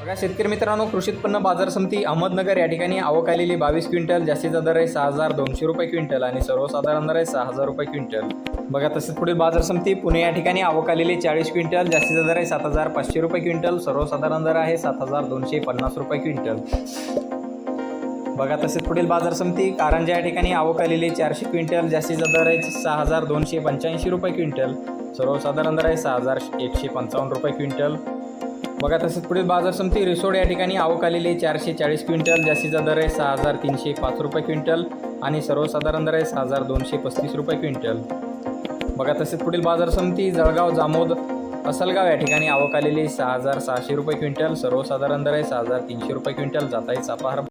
बघा शेतकरी मित्रांनो कृषी उत्पन्न बाजार समिती अहमदनगर या ठिकाणी आवक आलेली बावीस क्विंटल जास्तीचा दर आहे सहा हजार दोनशे रुपये क्विंटल आणि सर्वसाधारण दर आहे सहा हजार रुपये क्विंटल. बघा तसेच पुढील बाजार समिती पुणे या ठिकाणी आवक आलेली चाळीस क्विंटल जास्तीचा दर आहे सात हजार पाचशे रुपये क्विंटल सर्वसाधारण दर आहे सात हजार दोनशे पन्नास रुपये क्विंटल. बघा तसेच पुढील बाजार समिती कारंजा या ठिकाणी आवक आलेली चारशे क्विंटल जास्तीचा दर आहे सहा हजार दोनशे पंच्याऐंशी रुपये क्विंटल सर्वसाधारण दर आहे सहा हजार एकशे पंचावन्न रुपये क्विंटल. बघा तसेच पुढील बाजार समिती रिसोड या ठिकाणी आवक आलेली चारशे चाळीस क्विंटल जास्तीचा दर आहे सहा हजार तीनशे पाच रुपये क्विंटल आणि सर्वसाधारण दर आहे सहा हजार दोनशे पस्तीस रुपये क्विंटल. बघा तसेच पुढील बाजार समिती जळगाव जामोद असलगाव या ठिकाणी आवक आलेली सहा हजार सहाशे रुपये क्विंटल सर्वसाधारण दर आहे सहा हजार तीनशे रुपये क्विंटल जाताय चापाहार.